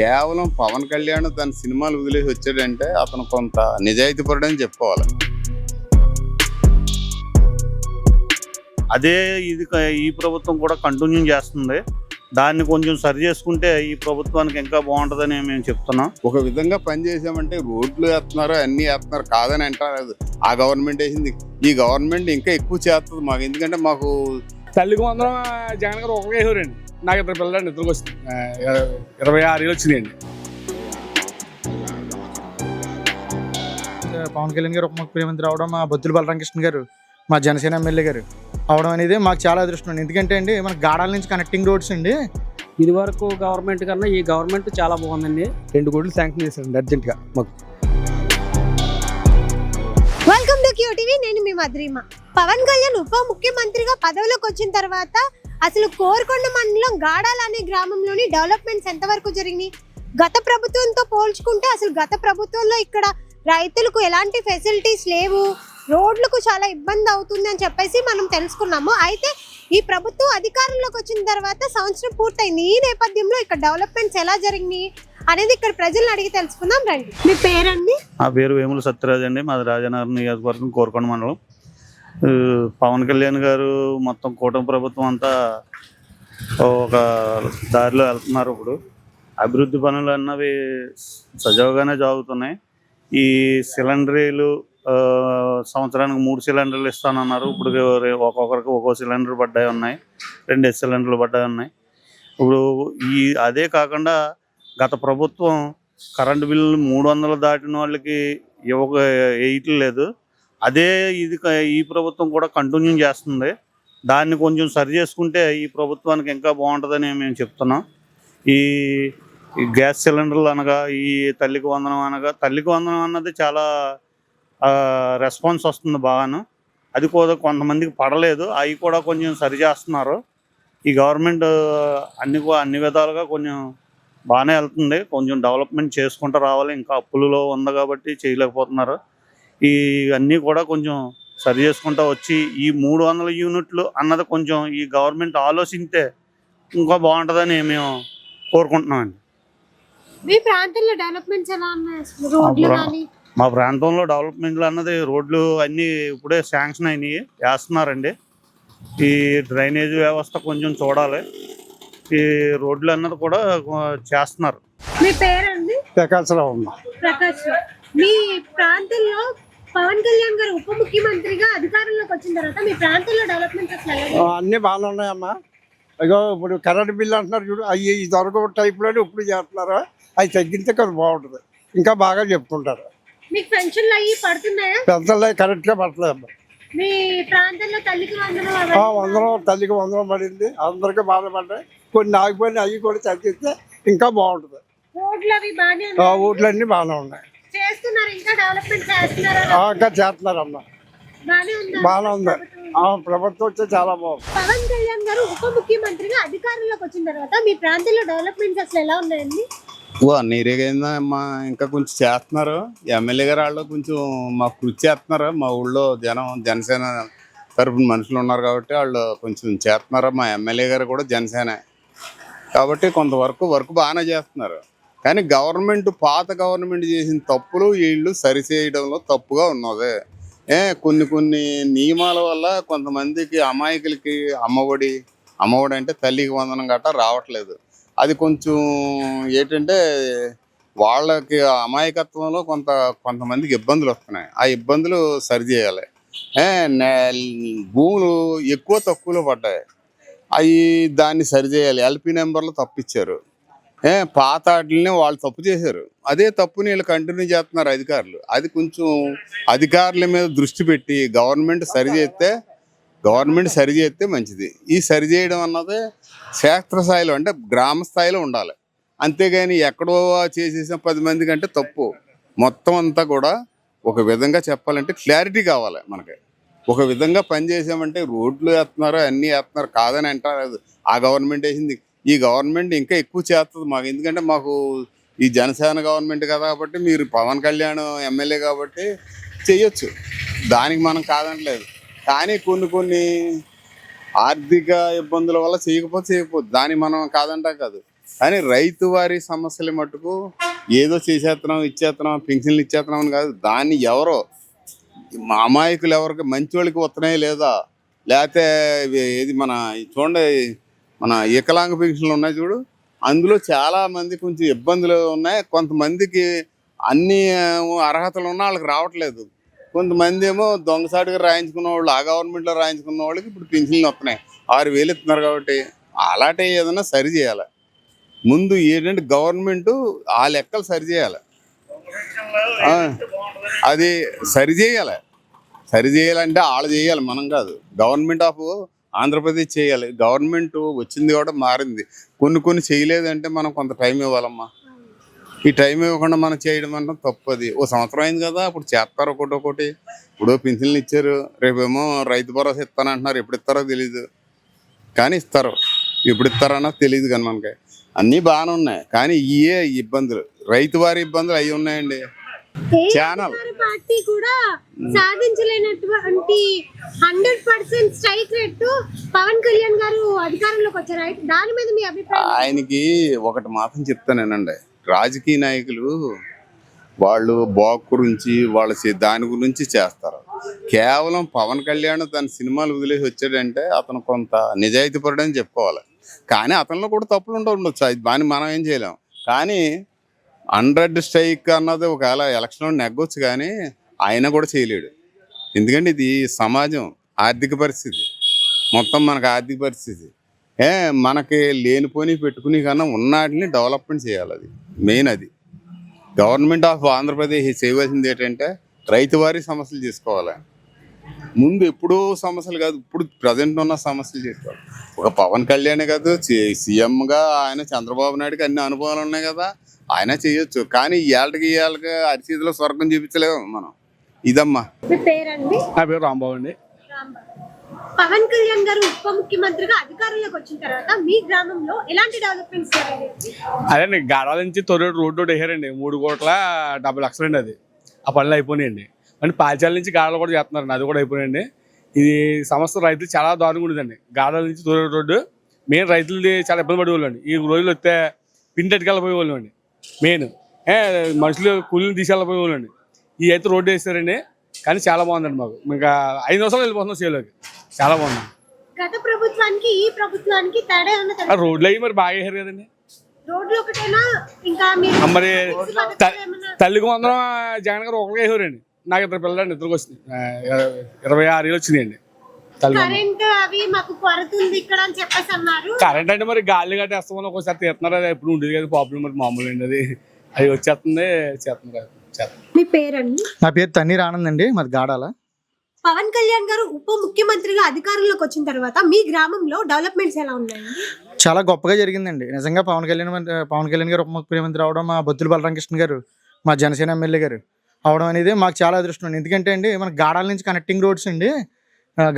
కేవలం పవన్ కళ్యాణ్ తన సినిమాలు వదిలేసి వచ్చాడంటే అతను కొంత నిజాయితీ పరుడని చెప్పుకోవాలి. అదే ఇది ఈ ప్రభుత్వం కూడా కంటిన్యూ చేస్తుంది. దాన్ని కొంచెం సరి చేసుకుంటే ఈ ప్రభుత్వానికి ఇంకా బాగుంటుందని మేము చెప్తున్నాం. ఒక విధంగా పని చేసామంటే రోడ్లు వేస్తున్నారు అన్ని వేస్తున్నారు కాదని అంటారు. ఆ గవర్నమెంట్ వేసింది. ఈ గవర్నమెంట్ ఇంకా ఎక్కువ చేస్తుంది మాకు. ఎందుకంటే మాకు తల్లికి వందరం జగన్ గారు ఒకరికి వేసేవారండి నాకు ఇద్దరు పిల్లలండి ఇద్దరికి వస్తుంది. ఆ, ఇరవై ఆరు ఏళ్ళు వచ్చినాయండి. పవన్ కళ్యాణ్ గారు ఉప ముఖ్యమంత్రి అవడం మా బొత్తుల బలరామకృష్ణ గారు మా జనసేన ఎమ్మెల్యే గారు అవడం అనేది మాకు చాలా అదృష్టం అండి. ఎందుకంటే అండి మన గాడాల నుంచి కనెక్టింగ్ రోడ్స్ అండి. ఇది వరకు గవర్నమెంట్ కన్నా ఈ గవర్నమెంట్ చాలా బాగుందండి. రెండు కోట్లు శాంక్షన్ చేశారండి అర్జెంట్గా మాకు. వెల్కమ్ టు క్యూటీవీ నేను మీ మధురిమ. పవన్ కళ్యాణ్ ఉప ముఖ్యమంత్రిగా పదవిలోకి వచ్చిన తర్వాత అసలు కోరుకొండ మండలం గాడాల అనే గ్రామంలోని డెవలప్మెంట్స్ ఎంతవరకు జరిగినాయి? గత ప్రభుత్వంతో పోల్చుకుంటే అసలు గత ప్రభుత్వంలో ఇక్కడ రైతులకు ఎలాంటి ఫెసిలిటీస్ లేవు రోడ్లకు చాలా ఇబ్బంది అవుతుంది అని చెప్పేసి మనం తెలుసుకున్నాము. అయితే ఈ ప్రభుత్వం అధికారంలోకి వచ్చిన తర్వాత సంవత్సరం పూర్తయింది. ఈ నేపథ్యంలో ఇక్కడ డెవలప్మెంట్స్ ఎలా జరిగినాయి అనేది ఇక్కడ ప్రజలను అడిగి తెలుసుకుందాం రండి. మీ పేరండి? నా పేరు వేముల సత్యరాజ్ అండి. మాది రాజనగరం నియోజకవర్గం కోరుకొండ మండలం. పవన్ కళ్యాణ్ గారు మొత్తం కూటమి ప్రభుత్వం అంతా ఒక దారిలో వెళ్తున్నారు ఇప్పుడు. అభివృద్ధి పనులు అన్నవి సజావుగానే జరుగుతున్నాయి. ఈ సిలిండరీలు సంవత్సరానికి మూడు సిలిండర్లు ఇస్తానన్నారు. ఇప్పుడు ఒక్కొక్కరికి ఒక్కో సిలిండర్ పడ్డాయి ఉన్నాయి. రెండు సిలిండర్లు పడ్డాయి ఉన్నాయి. ఇప్పుడు ఈ అదే కాకుండా గత ప్రభుత్వం కరెంటు బిల్లులు మూడు వందలు దాటిన వాళ్ళకి ఇవ్వక వేయట్లేదు అదే ఇది ఈ ప్రభుత్వం కూడా కంటిన్యూ చేస్తుంది. దాన్ని కొంచెం సరి చేసుకుంటే ఈ ప్రభుత్వానికి ఇంకా బాగుంటుందని మేము చెప్తున్నాం. ఈ ఈ గ్యాస్ సిలిండర్లు అనగా ఈ తల్లికి వందనం అనగా తల్లికి వందనం అన్నది చాలా రెస్పాన్స్ వస్తుంది బాగాను. అది కూడా కొంతమందికి పడలేదు. అవి కూడా కొంచెం సరి చేస్తున్నారు. ఈ గవర్నమెంట్ అన్ని అన్ని విధాలుగా కొంచెం బాగానే వెళ్తుంది. కొంచెం డెవలప్మెంట్ చేసుకుంటూ రావాలి. ఇంకా అప్పులలో ఉంది కాబట్టి చేయలేకపోతున్నారు. ఈ అన్నీ కూడా కొంచెం సరి చేసుకుంటూ వచ్చి ఈ మూడు వందల యూనిట్లు అన్నది కొంచెం ఈ గవర్నమెంట్ ఆలోచిస్తే ఇంకా బాగుంటుందని మేము కోరుకుంటున్నామండి. మీ ప్రాంతంలో డెవలప్మెంట్స్ ఎలా ఉన్నాయి? అసలు రోడ్లు అప్పుడు- కానీ? మా ప్రాంతంలో డెవలప్మెంట్లు అన్నది రోడ్లు అన్నీ ఇప్పుడే శాంక్షన్ అయినాయి వేస్తున్నారండి. ఈ డ్రైనేజ్ వ్యవస్థ కొంచెం చూడాలి. ఈ రోడ్లు అన్నది కూడా చేస్తున్నారు. మీ పేరండి? ప్రకాశరావు అమ్మ. ప్రకాష్ రావు. మీ ప్రాంతంలో పవన్ కళ్యాణ్ గారు ఉప ముఖ్యమంత్రిగా అధికారంలోకి వచ్చిన తర్వాత మీ ప్రాంతంలో డెవలప్మెంట్? అన్నీ బాగానే ఉన్నాయమ్మా. అయ్యో ఇప్పుడు కరెంట్ బిల్ అంటున్నారు చూడు అవి ఇదివరకు టైప్లోనే ఇప్పుడు చేస్తున్నారు? అవి తగ్గితే కొంచెం బాగుంటుంది. ఇంకా బాగా చెప్పుకుంటారు. మీకు పెన్షన్లు అయ్యి పడుతున్నాయా? పెద్దలు కరెక్ట్గా పడలేదు అమ్మా మీ ప్రాంతంలో తల్లికి వందనం తల్లికి పడింది. అందరికీ బాగా పడ్డాయి కొన్ని ఆగిపోయిన అవి కూడా తగ్గిస్తే ఇంకా బాగుంటుంది. రోడ్లు అవి బాగానే బాగానే ఉన్నాయి. చేస్తున్నారు ఇంకా డెవలప్మెంట్ చేస్తున్నారు? ఇంకా చేస్తున్నారమ్మా. బాగానే ఉందా? బాగానే ఉంది. ఆ, ప్రభుత్వం వచ్చే చాలా బాగుంది. పవన్ కళ్యాణ్ గారు ఉప ముఖ్యమంత్రిగా అధికారంలోకి వచ్చిన తర్వాత మీ ప్రాంతంలో డెవలప్మెంట్స్ అసలు ఎలా ఉన్నాయండి? ఏరియాగా అమ్మా? ఇంకా కొంచెం చేస్తున్నారు. ఎమ్మెల్యే గారు వాళ్ళు కొంచెం మాకు కృషి చేస్తున్నారు. మా ఊళ్ళో జనం జనసేన తరపున మనుషులు ఉన్నారు కాబట్టి వాళ్ళు కొంచెం చేస్తున్నారు. మా ఎమ్మెల్యే గారు కూడా జనసేన. కాబట్టి కొంతవరకు వర్క్ బాగానే చేస్తున్నారు. కానీ గవర్నమెంట్ పాత గవర్నమెంట్ చేసిన తప్పులు వీళ్ళు సరిచేయడంలో తప్పుగా ఉన్నది ఏ కొన్ని కొన్ని నియమాల వల్ల కొంతమందికి అమాయకులకి అమ్మఒడి అమ్మఒడి అంటే తల్లికి వందనం గట్రా రావట్లేదు. అది కొంచెం ఏంటంటే వాళ్ళకి అమాయకత్వంలో కొంత కొంతమందికి ఇబ్బందులు వస్తున్నాయి. ఆ ఇబ్బందులు సరిచేయాలి. భూములు ఎక్కువ తక్కువలో పడ్డాయి. అవి దాన్ని సరిచేయాలి. ఎల్పి నెంబర్లు తప్పించారు. ఏ పాత ఆటలనే వాళ్ళు తప్పు చేశారు. అదే తప్పుని వీళ్ళు కంటిన్యూ చేస్తున్నారు అధికారులు. అది కొంచెం అధికారుల మీద దృష్టి పెట్టి గవర్నమెంట్ సరిచేస్తే గవర్నమెంట్ సరిచేస్తే మంచిది. ఈ సరిచేయడం అన్నది క్షేత్రస్థాయిలో అంటే గ్రామ స్థాయిలో ఉండాలి. అంతేగాని ఎక్కడో చేసేసిన పది మంది కంటే తప్పు. మొత్తం అంతా కూడా ఒక విధంగా చెప్పాలంటే క్లారిటీ కావాలి మనకి. ఒక విధంగా పని చేసామంటే రోడ్లు వేస్తున్నారు అన్నీ వేస్తున్నారు కాదని అంటారు. ఆ గవర్నమెంట్ వేసింది ఈ గవర్నమెంట్ ఇంకా ఎక్కువ చేస్తుంది మాకు. ఎందుకంటే మాకు ఈ జనసేన గవర్నమెంట్ కదా కాబట్టి మీరు పవన్ కళ్యాణ్ ఎమ్మెల్యే కాబట్టి చేయొచ్చు. దానికి మనం కాదనలేదు కానీ కొన్ని కొన్ని ఆర్థిక ఇబ్బందుల వల్ల చేయకపోతే చేయకపోతే దాన్ని మనం కాదంటా కాదు. కానీ రైతు వారి సమస్యలు మటుకు ఏదో చేసేస్తున్నాం ఇచ్చేస్తున్నాం పెన్షన్లు ఇచ్చేస్తున్నాం అని కాదు. దాన్ని ఎవరో మా అమాయకులు ఎవరికి మంచి వాళ్ళకి వస్తున్నాయి లేదా? లేకపోతే ఏది మన చూడండి మన వికలాంగ పెన్షన్లు ఉన్నాయి చూడు. అందులో చాలా మంది కొంచెం ఇబ్బందులు ఉన్నాయి. కొంతమందికి అన్ని అర్హతలు ఉన్న వాళ్ళకి రావట్లేదు. కొంతమంది ఏమో దొంగసాటుగా రాయించుకున్న వాళ్ళు ఆ గవర్నమెంట్లో రాయించుకున్న వాళ్ళకి ఇప్పుడు పెన్షన్లు వస్తున్నాయి. ఆరు వేలు ఇస్తున్నారు కాబట్టి అలాంటి ఏదైనా సరి చేయాలి. ముందు ఏంటంటే గవర్నమెంట్ ఆ లెక్కలు సరి చేయాలి. అది సరి చేయాలి. సరి చేయాలంటే వాళ్ళు చేయాలి మనం కాదు. గవర్నమెంట్ ఆఫ్ ఆంధ్రప్రదేశ్ చేయాలి. గవర్నమెంట్ వచ్చింది కూడా మారింది. కొన్ని కొన్ని చేయలేదంటే మనం కొంత టైం ఇవ్వాలమ్మా. ఈ టైం ఇవ్వకుండా మనం చేయడం అంటే తప్పది. ఓ సంవత్సరం అయింది కదా ఇప్పుడు చేస్తారు ఒకటి ఒకటి. ఇప్పుడు పింఛన్లు ఇచ్చారు. రేపేమో రైతు భరోసా ఇస్తానంటున్నారు. ఎప్పుడు ఇస్తారో తెలీదు. కానీ ఇస్తారు. ఎప్పుడు ఇస్తారన్నది తెలియదు కానీ మనకి. అన్నీ బాగానే ఉన్నాయి. కానీ ఇయే ఇబ్బందులు. రైతు వారి ఇబ్బందులు అవి ఉన్నాయండి. ఛానల్ పార్టీ కూడా? సాధించలేనటువంటి hundred percent strike rate Pawan Kalyan గారు అధికారంలోకి వచ్చారు. దాని మీద మీ అభిప్రాయం ఆయనకి ఒకటి మాత్రం చెప్తానేనండి రాజకీయ నాయకులు వాళ్ళు బాగు గురించి వాళ్ళ దాని గురించి చేస్తారు. కేవలం పవన్ కళ్యాణ్ తన సినిమాలు వదిలేసి వచ్చాడంటే అతను కొంత నిజాయితీ పరుడని చెప్పుకోవాలి. కానీ అతనిలో కూడా తప్పులు ఉంటూ ఉండొచ్చు. అది దాన్ని మనం ఏం చేయలేం. కానీ హండ్రెడ్ స్ట్రైక్ అన్నది ఒకవేళ ఎలక్షన్లో నెగ్గొచ్చు కానీ ఆయన కూడా చేయలేడు. ఎందుకంటే ఇది సమాజం ఆర్థిక పరిస్థితి. మొత్తం మనకు ఆర్థిక పరిస్థితి. ఏ మనకి లేనిపోని పెట్టుకుని కన్నా ఉన్నాటిని డెవలప్మెంట్ చేయాలి అది. మెయిన్ అది. గవర్నమెంట్ ఆఫ్ ఆంధ్రప్రదేశ్ చేయవలసింది ఏంటంటే రైతు వారి సమస్యలు చేసుకోవాలి. ముందు ఎప్పుడో సమస్యలు కాదు ఇప్పుడు ప్రజెంట్ ఉన్న సమస్యలు చేసుకోవాలి ఒక పవన్ కళ్యాణ్ కాదు సీఎంగా ఆయన చంద్రబాబు నాయుడుకి అన్ని అనుభవాలు ఉన్నాయి కదా ఆయన చేయొచ్చు. కానీ ఇవాళకి ఇవాళకి అరిచేతిలో స్వర్గం చూపించలేము మనం. ఇదమ్మా. మీ పేరండి? నా పేరు రాంబాబు అండి. పవన్ కళ్యాణ్ గారు ఉప ముఖ్యమంత్రిగా అధికారంలోకి వచ్చిన తర్వాత మీ గ్రామంలో ఎలాంటి డెవలప్మెంట్స్ అదే గాడాల నుంచి తొర్రేడు రోడ్డు ఒకటి వేసారండి మూడు కోట్ల డెబ్బై లక్షలు అండి అది. ఆ పనులు అయిపోయినాయండి. అంటే పాల్చాల నుంచి గాడాలు కూడా చేస్తున్నారండి అది కూడా అయిపోయినాయండి. ఇది సమస్త రైతులు చాలా దారుణంగా ఉండేదండి. గాడాల నుంచి తొర్రేడు రోడ్డు మెయిన్ రైతులది చాలా ఇబ్బంది పడేవాళ్ళండి. ఈ రోజులు వస్తే పిండి ఎట్టుకెళ్ళిపోయేవాళ్ళం అండి మెయిన్. ఏ మనుషులు కూలీని తీసుకెళ్ళిపోయేవాళ్ళండి ఈ అయితే రోడ్డు వేసారండి. కానీ చాలా బాగుందండి మాకు. ఇంకా ఐదు నిమిషాలు వెళ్ళిపోతున్నాం సేలోకి. చాలా బాగుంది. గత ప్రభుత్వానికి ఈ ప్రభుత్వానికి తేడా ఉన్న రోడ్లు అవి మరి బాగా వేసారు కదండి. మీరు తల్లికి వందరం జగన్ గారు ఒకరికి వేసారండి. నాకు ఇద్దరు పిల్లలండి ఇద్దరికి వచ్చింది ఇరవై- ఆరు ఏళ్ళు వచ్చినాయండి. కరెంట్ అవి మాకు కొరత ఉంది ఇక్కడ అని చెప్పేసి అన్నారు. కరెంట్ అంటే మరి గాలి కట్టేస్తామని ఒకసారి తీస్తున్నారు అది ఎప్పుడు ఉండేది కదా ప్రాబ్లం మరి మామూలు అండి అది. అది వచ్చేస్తుంది చేస్తున్నారు మీ పేరండి? నా పేరు తన్నీర్ ఆనంద్ అండి మాది గాడాల. పవన్ కళ్యాణ్ గారు ఉప ముఖ్యమంత్రిగా అధికారంలోకి వచ్చిన తర్వాత మీ గ్రామంలో డెవలప్మెంట్స్ ఎలా ఉన్నాయండి? చాలా గొప్పగా జరిగిందండి. నిజంగా పవన్ కళ్యాణ్ పవన్ కళ్యాణ్ గారు ఉప ముఖ్యమంత్రి అవడం మా బొత్తుల బలరామకృష్ణ గారు మా జనసేన ఎమ్మెల్యే గారు అవడం అనేది మాకు చాలా అదృష్టం అండి. ఎందుకంటే అండి మన గాడాల నుంచి కనెక్టింగ్ రోడ్స్ అండి.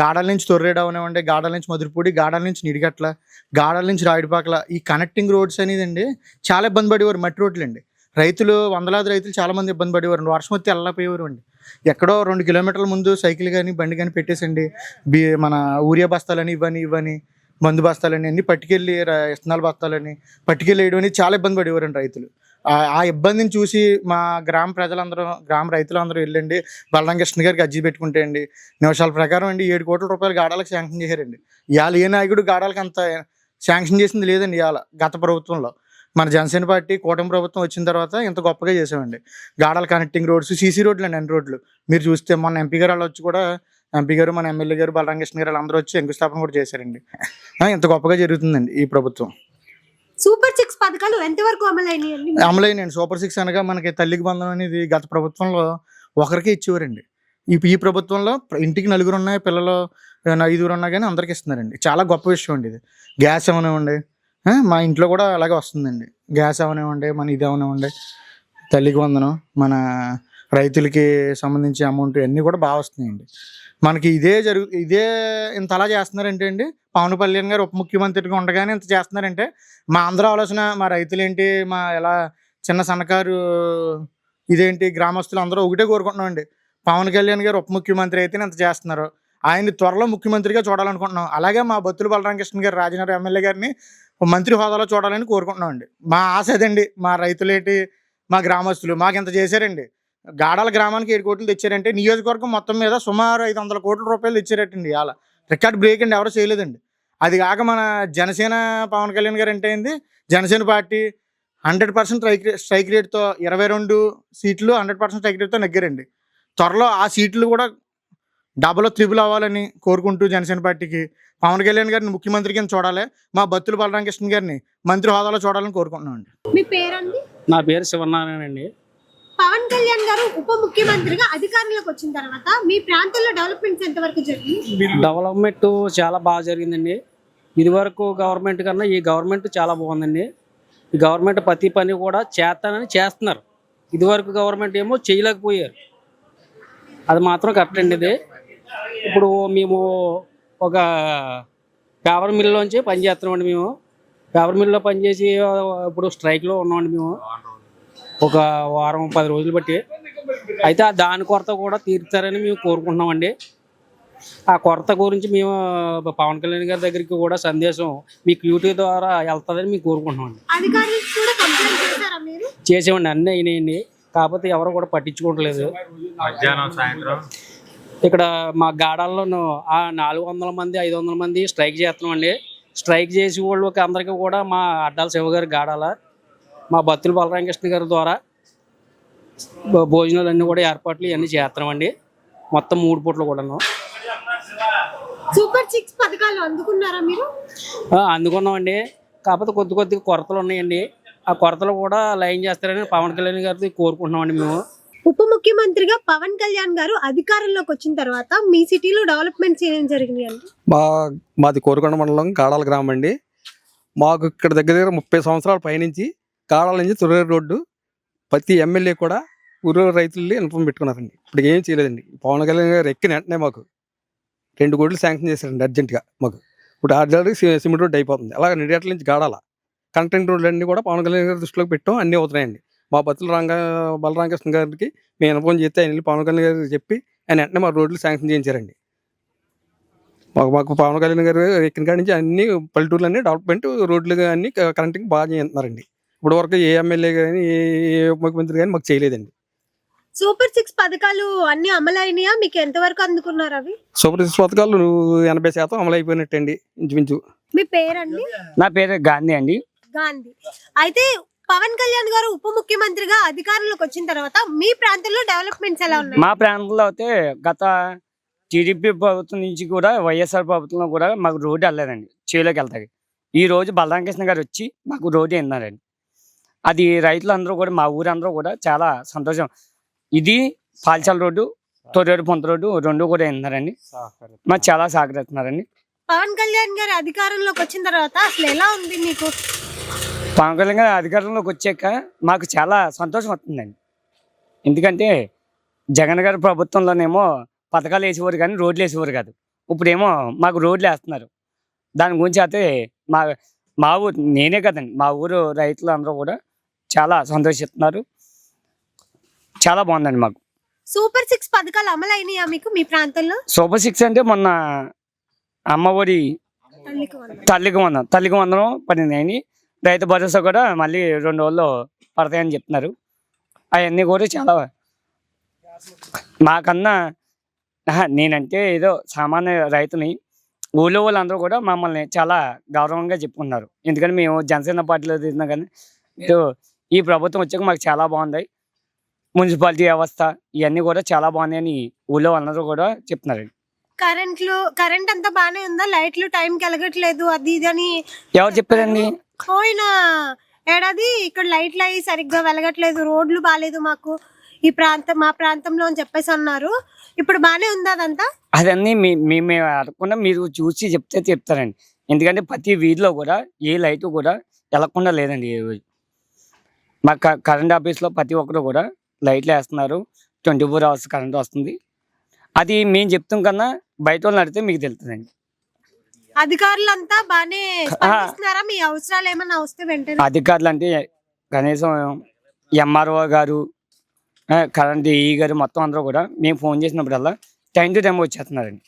గాడాల నుంచి తొర్రేడు అవనివ్వండి గాడాల నుంచి మధురపూడి గాడాల నుంచి నిడిగట్ల గాడాల నుంచి రాయుడుపాకల ఈ కనెక్టింగ్ రోడ్స్ అనేది అండి చాలా ఇబ్బంది పడేవారు మట్టి రోడ్లు అండి. రైతులు వందలాది రైతులు చాలామంది ఇబ్బంది పడేవారు వర్షం వస్తే వెళ్ళపోయేవారు అండి. ఎక్కడో రెండు కిలోమీటర్ల ముందు సైకిల్ కానీ బండి కానీ పెట్టేసండి. బీ మన ఊరియా బస్తాలని ఇవ్వని ఇవ్వని మందు బస్తాలని అన్ని పట్టుకెళ్ళి ఇస్తనాలు బస్తాలని పట్టుకెళ్ళి వేయడం అనేది చాలా ఇబ్బంది పడేవారండి రైతులు. ఆ- ఇబ్బందిని చూసి మా గ్రామ ప్రజలందరూ గ్రామ రైతులందరూ వెళ్ళండి బలరామకృష్ణ గారికి అర్జీ పెట్టుకుంటే అండి. నిమిషాల ప్రకారం అండి ఏడు కోట్ల రూపాయలు గాడాలకు శాంక్షన్ చేశారండి. ఇవాళ ఏ నాయకుడు గాడాలకు అంత శాంక్షన్ చేసింది లేదండి ఇవాళ గత ప్రభుత్వంలో. మన జనసేన పార్టీ కూటమి ప్రభుత్వం వచ్చిన తర్వాత ఇంత గొప్పగా చేసామండి గాడాల కనెక్టింగ్ రోడ్స్ సీసీ రోడ్లు అండి అన్ని రోడ్లు. మీరు చూస్తే మొన్న ఎంపీ గారు వాళ్ళు వచ్చి కూడా ఎంపీ గారు మన ఎమ్మెల్యే గారు బలరామకృష్ణ గారు అందరూ వచ్చి శంకుస్థాపన కూడా చేశారండి. ఇంత గొప్పగా జరుగుతుందండి ఈ ప్రభుత్వం. సూపర్ సిక్స్ పథకాలు ఎంతవరకు అమలైనాయండి. అమలైనండి సూపర్ సిక్స్ అనగా మనకి తల్లికి బంధం అనేది గత ప్రభుత్వంలో ఒకరికే ఇచ్చేవారండి. ఈ ఈ ప్రభుత్వంలో ఇంటికి నలుగురు ఉన్నాయి పిల్లలు ఐదుగురు ఉన్నా కానీ అందరికి ఇస్తున్నారండి. చాలా గొప్ప విషయం అండి ఇది. గ్యాస్ ఏమనివ్వండి? మా ఇంట్లో కూడా అలాగే వస్తుందండి. గ్యాస్ ఏమనివ్వండి? మన ఇది ఏమనివ్వండి? తల్లికి వందనం మన రైతులకి సంబంధించి అమౌంట్ ఇవన్నీ కూడా బాగా వస్తున్నాయండి. మనకి ఇదే జరుగు ఇదే ఇంత అలా చేస్తున్నారంటే అండి పవన్ కళ్యాణ్ గారు ఉప ముఖ్యమంత్రిగా ఉండగానే ఇంత చేస్తున్నారంటే మా ఆంధ్ర ఆలోచన మా రైతులేంటి మా ఎలా చిన్న సన్నకారు ఇదేంటి గ్రామస్తులు అందరూ ఒకటే కోరుకుంటున్నామండి పవన్ కళ్యాణ్ గారు ఉప ముఖ్యమంత్రి అయితే ఇంత చేస్తున్నారు. ఆయన త్వరలో ముఖ్యమంత్రిగా చూడాలనుకుంటున్నాం. అలాగే మా బత్తుల బలరామకృష్ణ గారు రాజనగర్ ఎమ్మెల్యే గారిని మంత్రి హోదాలో చూడాలని కోరుకుంటున్నాం అండి. మా ఆశ అదండి మా రైతులేటి మా గ్రామస్తులు మాకు ఇంత చేశారండి. గాడాల గ్రామానికి ఏడు కోట్లు తెచ్చారంటే నియోజకవర్గం మొత్తం మీద సుమారు ఐదు వందల కోట్ల రూపాయలు తెచ్చారటండి ఇవాళ. రికార్డ్ బ్రేక్ అండి ఎవరు చేయలేదండి. అది కాక మన జనసేన పవన్ కళ్యాణ్ గారు అంటే ఏంది? Janasena party hundred percent strike strike రేట్తో ఇరవై రెండు సీట్లు హండ్రెడ్ పర్సెంట్ స్ట్రైక్ రేట్తో నెగ్గారండి. త్వరలో ఆ సీట్లు కూడా డబల్ త్రిబుల్ అవ్వాలని కోరుకుంటూ జనసేన పార్టీకి పవన్ కళ్యాణ్ గారిని ముఖ్యమంత్రి కింద చూడాలి. మా బత్తుల బలరామకృష్ణ గారిని మంత్రి హోదాలో చూడాలని కోరుకుంటున్నాం అండి నా పేరు శివనారాయణ అండి. పవన్ కళ్యాణ్ గారు ఉప ముఖ్యమంత్రిగా అధికారంలోకి వచ్చిన తర్వాత మీ ప్రాంతంలో డెవలప్మెంట్స్ ఎంతవరకు జరిగింది? డెవలప్మెంట్ చాలా బాగా జరిగిందండి. ఇదివరకు గవర్నమెంట్ కన్నా ఈ గవర్నమెంట్ చాలా బాగుందండి. ఈ గవర్నమెంట్ ప్రతి పని కూడా చేస్తానని చేస్తున్నారు. ఇదివరకు గవర్నమెంట్ ఏమో చేయలేకపోయారు. అది మాత్రం కరెక్ట్ అండి ఇది. ఇప్పుడు మేము ఒక పేపర్ మిల్లోంచి పని చేస్తున్నామండి మేము. పేపర్ మిల్లో పనిచేసి ఇప్పుడు స్ట్రైక్లో ఉన్నామండి మేము. ఒక వారం పది రోజులు బట్టి. అయితే ఆ దాని కొరత కూడా తీరుతారని మేము కోరుకుంటున్నామండి. ఆ కొరత గురించి మేము పవన్ కళ్యాణ్ గారి దగ్గరికి కూడా సందేశం మీ క్యూటీ ద్వారా వెళ్తుందని మేము కోరుకుంటున్నామండి. అధికారులకు కూడా కంప్లైంట్ చేశారా మీరు? చేసేవండి అన్నీ అయినాయండి. కాకపోతే ఎవరు కూడా పట్టించుకోవట్లేదు. మధ్యాహ్నం సాయంత్రం? ఇక్కడ మా గాడాల్లో ఆ నాలుగు వందల మంది ఐదు వందల మంది స్ట్రైక్ చేస్తున్నామండి. స్ట్రైక్ చేసి వాళ్ళకి అందరికీ కూడా మా అడ్డాల శివ గారి గాడాల మా బత్తుల బలరామకృష్ణ గారి ద్వారా భో- భోజనాలు అన్నీ కూడా ఏర్పాట్లు ఇవన్నీ చేస్తున్నామండి. మొత్తం మూడు పూటలు కూడాను. సూపర్ సిక్స్ పథకాలు అందుకున్నారా మీరు? ఆ, అందుకున్నామండి. కాకపోతే కొద్ది కొద్దిగా కొరతలు ఉన్నాయండి. ఆ కొరతలు కూడా లైన్ చేస్తారని పవన్ కళ్యాణ్ గారిని కోరుకుంటున్నామండి మేము. ఉప ముఖ్యమంత్రిగా పవన్ కళ్యాణ్ గారు అధికారంలోకి వచ్చిన తర్వాత మీ సిటీలో డెవలప్మెంట్స్ ఏం జరిగినాయి అండి. మా మాది కోరుకొండ మండలం కాడాల గ్రామం అండి. మాకు ఇక్కడ దగ్గర దగ్గర ముప్పై సంవత్సరాల పైనుంచి కాడాల నుంచి తుర్రేరు రోడ్డు ప్రతి ఎమ్మెల్యే కూడా ఊరు రైతుల్ని ఇన్ఫామ్ పెట్టుకున్నారండి. ఇప్పుడు ఏం చేయలేదండి. పవన్ కళ్యాణ్ గారు ఎక్కిన వెంటనే మాకు రెండు కోట్లు శాంక్షన్ చేశారండి అర్జెంటుగా మాకు. ఇప్పుడు ఆల్రెడీ సి- సిమెంట్ రోడ్ అయిపోతుంది. అలాగే నిడేట్ల నుంచి గాడాల కంటెంట్ రోడ్లు అన్నీ కూడా పవన్ కళ్యాణ్ గారి దృష్టిలోకి పెట్టాం అన్నీ అవుతున్నాయండి. మా బతుల రంగ బలరామకృష్ణ గారికి మేము ఇన్ఫామ్ చేస్తే ఆయన వెళ్ళి పవన్ కళ్యాణ్ గారికి చెప్పి ఆయన వెంటనే మా రోడ్లు శాంక్షన్ చేయించారండి. మాకు మాకు పవన్ కళ్యాణ్ గారు ఎక్కిన కాడి నుంచి అన్ని పల్లెటూర్లు అన్ని డెవలప్మెంట్ రోడ్లు అన్నీ కరెంటింగ్ బాగా చేస్తున్నారండి. ఇప్పుడు వరకు ఏ ఎమ్మెల్యే కానీ ఏ ఏ ఉప ముఖ్యమంత్రి కానీ మాకు చేయలేదండి. సూపర్ సిక్స్ పథకాలు అన్ని అమలైనయా? మీకు ఎంతవరకు అందుకున్నారు అవి? సూపర్ సిక్స్ పథకాలు ఎనభై శాతం అమలు అయిపోయినట్టండి ఇంచుమించు. మీ పేరండి? నా పేరు గాంధీ అండి. గాంధీ. అయితే పవన్ కళ్యాణ్ గారు ఉప ముఖ్యమంత్రిగా అధికారంలోకి వచ్చిన తర్వాత మీ ప్రాంతంలో డెవలప్మెంట్స్ ఎలా ఉన్నాయి? మా ప్రాంతంలో అయితే గత టీడీపీ ప్రభుత్వం నుంచి కూడా వైఎస్ఆర్ ప్రభుత్వంలో కూడా మాకు రోడ్డు వెళ్ళలేదండి. చేలోకి వెళ్తాయి. ఈ రోజు బలరామకృష్ణ గారు వచ్చి మాకు రోడ్డు ఇన్నారండి అది రైతులందరూ కూడా మా ఊరందరూ కూడా చాలా సంతోషం. ఇది పాల్చాల రోడ్డు తొర్రేడు పొంత రోడ్డు రెండు కూడా ఇన్నారండి మాకు చాలా సహకరిస్తున్నారండి. పవన్ కళ్యాణ్ గారు అధికారంలోకి వచ్చిన తర్వాత అసలు ఎలా ఉంది మీకు? పవన్ కళ్యాణ్ గారు అధికారంలోకి వచ్చాక మాకు చాలా సంతోషం వస్తుందండి. ఎందుకంటే జగన్ గారి ప్రభుత్వంలోనేమో పథకాలు వేసేవారు కానీ రోడ్లు వేసేవారు కాదు. ఇప్పుడేమో మాకు రోడ్లు వేస్తున్నారు. దాని గురించి అయితే మా మా ఊరు నేనే కదండి మా ఊరు రైతులు అందరూ కూడా చాలా సంతోషిస్తున్నారు. చాలా బాగుందండి మాకు. సూపర్ సిక్స్ పథకాలు అమలైనయా మీకు మీ ప్రాంతంలో? సూపర్ సిక్స్ అంటే మొన్న అమ్మఒడి తల్లికి వందనం. తల్లికి వందనం. పడింది రైతు భరోసా కూడా మళ్ళీ రెండు రోజుల్లో పడతాయని చెప్తున్నారు. అవన్నీ కూడా చాలా మాకన్నా నేనంటే ఏదో సామాన్య రైతుని ఊళ్ళో వాళ్ళందరూ కూడా మమ్మల్ని చాలా గౌరవంగా చెప్పుకున్నారు. ఎందుకంటే మేము జనసేన పార్టీలో తిరిగినా కానీ మీరు ఈ ప్రభుత్వం వచ్చాక మాకు చాలా బాగుంది. మున్సిపాలిటీ వ్యవస్థ ఇవన్నీ కూడా చాలా బాగున్నాయని ఊళ్ళో అందరూ కూడా చెప్తున్నారు. కరెంట్లు కరెంట్ అంతా బానే ఉందా? లైట్లు టైం కి వెలగట్లేదు అది ఇది అని ఎవరు చెప్పారండి? పోయిన ఏడాది ఇక్కడ లైట్లు అయ్యి సరిగ్గా వెలగట్లేదు రోడ్లు బాగాలేదు మాకు. ఈ ప్రాంతం మా ప్రాంతంలో అని చెప్పేసి అన్నారు. ఇప్పుడు బానే ఉందా అదంతా? అదన్నీ మీ మేము అడగకుండా మీరు చూసి చెప్తే చెప్తారండి. ఎందుకంటే ప్రతి వీధిలో కూడా ఏ లైట్ కూడా వెలగకుండా లేదండి. రోజు మా క- కరెంట్ ఆఫీస్లో ప్రతి ఒక్కరు కూడా లైట్లు వేస్తున్నారు. ట్వంటీ ఫోర్ అవర్స్ కరెంట్ వస్తుంది. అది మేము చెప్తాం కన్నా బయట వాళ్ళని అడిగితే మీకు తెలుస్తుందండి అధికారులంతా స్పందిస్తున్నారా? మీ అవసరాలు ఏమన్నా వస్తే వెంటనే. అధికారులు అంటే కనీసం ఎంఆర్ఓ గారు కరెంట్ ఈ గారు మొత్తం అందరూ కూడా మేము ఫోన్ చేసినప్పుడల్లా టైం టు టైం వచ్చేస్తున్నారండి.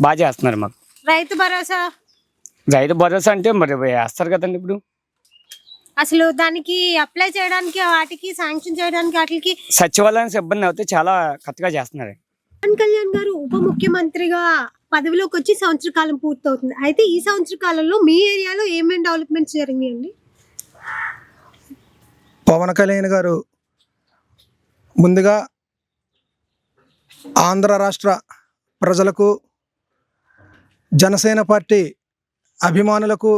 బాగా చేస్తున్నారు మాకు. రైతు భరోసా? రైతు భరోసా అంటే మరి వేస్తారు కదండి ఇప్పుడు. అసలు దానికి అప్లై చేయడానికి వాటికి శాంక్షన్ చేయడానికి వాటికి సచివాలయం సిబ్బంది అయితే చాలా కరెక్ట్గా చేస్తున్నారు. పవన్ కళ్యాణ్ గారు ఉప ముఖ్యమంత్రిగా పదవిలోకి వచ్చి సంవత్సర కాలం పూర్తవుతుంది. అయితే ఈ సంవత్సర కాలంలో మీ ఏరియాలో ఏమేమి డెవలప్మెంట్స్ జరిగినాయండి? పవన్ కళ్యాణ్ గారు ముందుగా ఆంధ్ర రాష్ట్ర ప్రజలకు జనసేన పార్టీ అభిమానులకు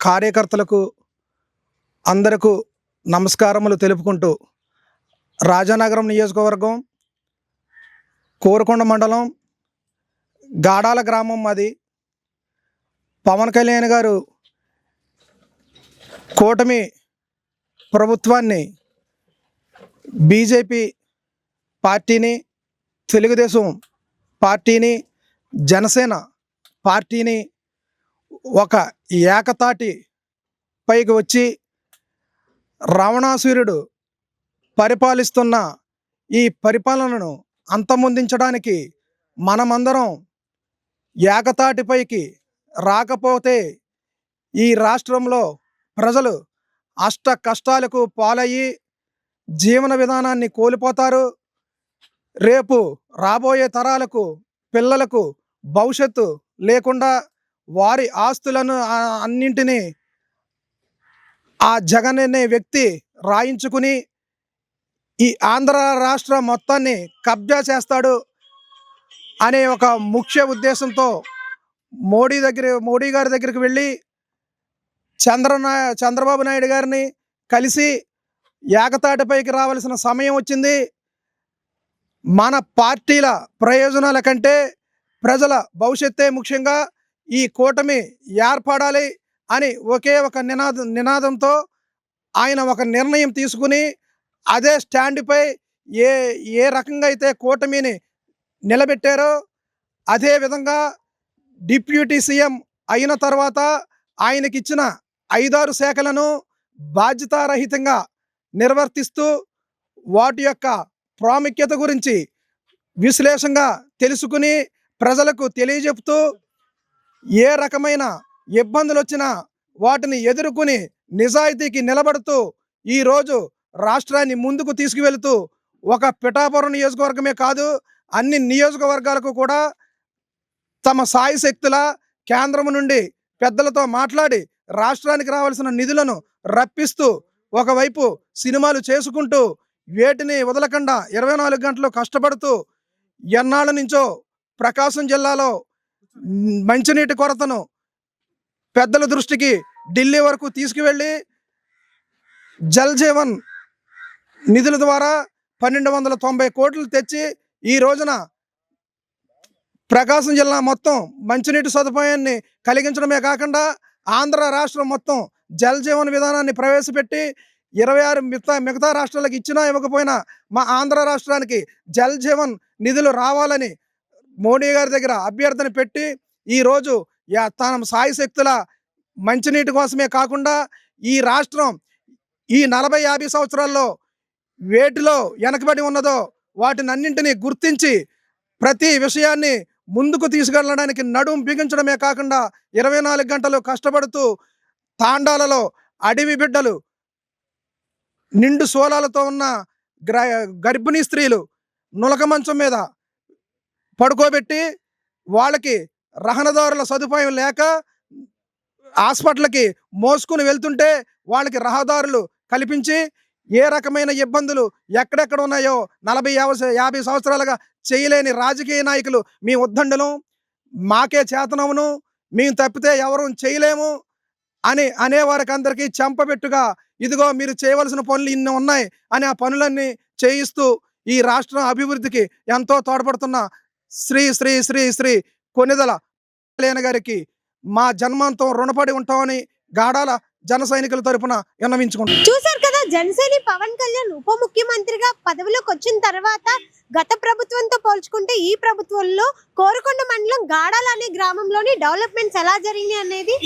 కార్యకర్తలకు అందరకు నమస్కారములు తెలుపుకుంటూ రాజానగరం నియోజకవర్గం కోరుకొండ మండలం గాడాల గ్రామం అది పవన్ కళ్యాణ్ గారు కూటమి ప్రభుత్వాన్ని బీజేపీ పార్టీని తెలుగుదేశం పార్టీని జనసేన పార్టీని ఒక ఏకతాటి పైకి వచ్చి రావణాసురుడు పరిపాలిస్తున్న ఈ పరిపాలనను అంతమొందించడానికి మనమందరం ఏకతాటిపైకి రాకపోతే ఈ రాష్ట్రంలో ప్రజలు అష్ట కష్టాలకు పాలయ్యి జీవన విధానాన్ని కోల్పోతారు. రేపు రాబోయే తరాలకు పిల్లలకు భవిష్యత్తు లేకుండా వారి ఆస్తులను అన్నింటినీ ఆ జగన్ అనే వ్యక్తి రాయించుకుని ఈ ఆంధ్ర రాష్ట్ర మొత్తాన్ని కబ్జా చేస్తాడు అనే ఒక ముఖ్య ఉద్దేశంతో మోడీ దగ్గర మోడీ గారి దగ్గరికి వెళ్ళి చంద్రనా చంద్రబాబు నాయుడు గారిని కలిసి ఏకతాటిపైకి రావాల్సిన సమయం వచ్చింది. మన పార్టీల ప్రయోజనాల కంటే ప్రజల భవిష్యత్తే ముఖ్యంగా ఈ కూటమి ఏర్పడాలి. అని ఒకే ఒక నినాదం నినాదంతో ఆయన ఒక నిర్ణయం తీసుకుని అదే స్టాండ్పై ఏ ఏ రకంగా అయితే కూటమిని నిలబెట్టారో అదే విధంగా డిప్యూటీ సీఎం అయిన తర్వాత ఆయనకిచ్చిన ఐదారు శాఖలను బాధ్యతారహితంగా నిర్వర్తిస్తూ వాటి యొక్క ప్రాముఖ్యత గురించి విశ్లేషంగా తెలుసుకుని ప్రజలకు తెలియజెప్తూ ఏ రకమైన ఇబ్బందులు వచ్చినా వాటిని ఎదుర్కొని నిజాయితీకి నిలబడుతూ ఈరోజు రాష్ట్రాన్ని ముందుకు తీసుకువెళుతూ ఒక పిఠాపురం నియోజకవర్గమే కాదు అన్ని నియోజకవర్గాలకు కూడా తమ సాయి శక్తుల కేంద్రం నుండి పెద్దలతో మాట్లాడి రాష్ట్రానికి రావాల్సిన నిధులను రప్పిస్తూ ఒకవైపు సినిమాలు చేసుకుంటూ వేటిని వదలకుండా ఇరవై నాలుగు గంటలు కష్టపడుతూ ఎన్నాళ్ళ నుంచో ప్రకాశం జిల్లాలో మంచినీటి కొరతను పెద్దల దృష్టికి ఢిల్లీ వరకు తీసుకువెళ్ళి జల్ జీవన్ నిధుల ద్వారా పన్నెండు వందల తొంభై కోట్లు తెచ్చి ఈ రోజున ప్రకాశం జిల్లా మొత్తం మంచినీటి సదుపాయాన్ని కలిగించడమే కాకుండా ఆంధ్ర రాష్ట్రం మొత్తం జల్ జీవన్ విధానాన్ని ప్రవేశపెట్టి ఇరవై ఆరు మిగతా మిగతా రాష్ట్రాలకు ఇచ్చినా ఇవ్వకపోయినా మా ఆంధ్ర రాష్ట్రానికి జల్ జీవన్ నిధులు రావాలని మోడీ గారి దగ్గర అభ్యర్థన పెట్టి ఈరోజు తన సాయశక్తుల మంచినీటి కోసమే కాకుండా ఈ రాష్ట్రం ఈ నలభై యాభై సంవత్సరాల్లో వేటిలో వెనకబడి ఉన్నదో వాటిని అన్నింటినీ గుర్తించి ప్రతి విషయాన్ని ముందుకు తీసుకెళ్ళడానికి నడుం బిగించడమే కాకుండా ఇరవై నాలుగు గంటలు కష్టపడుతూ తాండాలలో అడవి బిడ్డలు నిండు సోలాలతో ఉన్న గర్భిణీ స్త్రీలు నులక మంచం మీద పడుకోబెట్టి వాళ్ళకి రహనదారుల సదుపాయం లేక హాస్పిటల్కి మోసుకుని వెళ్తుంటే వాళ్ళకి రహదారులు కల్పించి ఏ రకమైన ఇబ్బందులు ఎక్కడెక్కడ ఉన్నాయో నలభై యాభై యాభై సంవత్సరాలుగా చేయలేని రాజకీయ నాయకులు మీ ఉద్దండలం మాకే చేతనమును మేము తప్పితే ఎవరు చేయలేము అని అనేవారికి అందరికీ చెంపబెట్టుగా ఇదిగో మీరు చేయవలసిన పనులు ఇన్ని ఉన్నాయి అని ఆ పనులన్నీ చేయిస్తూ ఈ రాష్ట్రం అభివృద్ధికి ఎంతో తోడ్పడుతున్న శ్రీ శ్రీ శ్రీ శ్రీ కొనిదల కళ్యాణ్ గారికి మా జన్మాంతం రుణపడి ఉంటామని గాడాల జన సైనికుల తరపున విన్నవించుకుంటాం చూశారు కదా జనసేని పవన్ కళ్యాణ్ ఉప ముఖ్యమంత్రిగా పదవిలోకి వచ్చిన తర్వాత గత ప్రభుత్వంతో పోల్చుకుంటే ఈ ప్రభుత్వంలో కోరుకొండ మండలం గాడాల అనే గ్రామంలోని డెవలప్మెంట్స్ ఎలా జరిగినాయి అనేది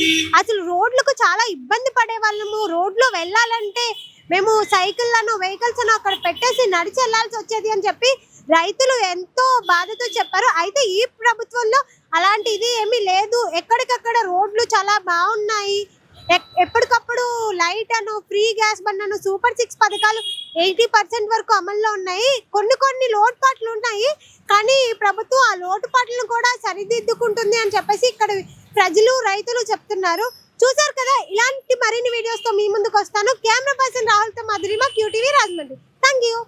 అసలు రోడ్లకు చాలా ఇబ్బంది పడే వాళ్ళము. రోడ్లో వెళ్ళాలంటే మేము సైకిళ్ళను వెహికల్స్ అక్కడ పెట్టేసి నడిచి వెళ్ళాల్సి వచ్చేది అని చెప్పి రైతులు ఎంతో బాధతో చెప్పారు. అయితే ఈ ప్రభుత్వంలో అలాంటిది ఏమీ లేదు. ఎక్కడికక్కడ రోడ్లు చాలా బాగున్నాయి. ఎక్- ఎప్పటికప్పుడు లైట్ అను ఫ్రీ గ్యాస్ బండ్ అను సూపర్ సిక్స్ పథకాలు ఎయిటీ పర్సెంట్ వరకు అమల్లో ఉన్నాయి. కొన్ని కొన్ని లోటుపాట్లు ఉన్నాయి. కానీ ఈ ప్రభుత్వం ఆ లోటుపాట్లను కూడా సరిదిద్దుకుంటుంది అని చెప్పేసి ఇక్కడ ప్రజలు రైతులు చెప్తున్నారు. చూసారు కదా? ఇలాంటి మరిన్ని వీడియోస్తో మీ ముందుకు వస్తాను. కెమెరా పర్సన్ రాహుల్తో తో క్యూటీవీ రాజమండ్రి. Thank you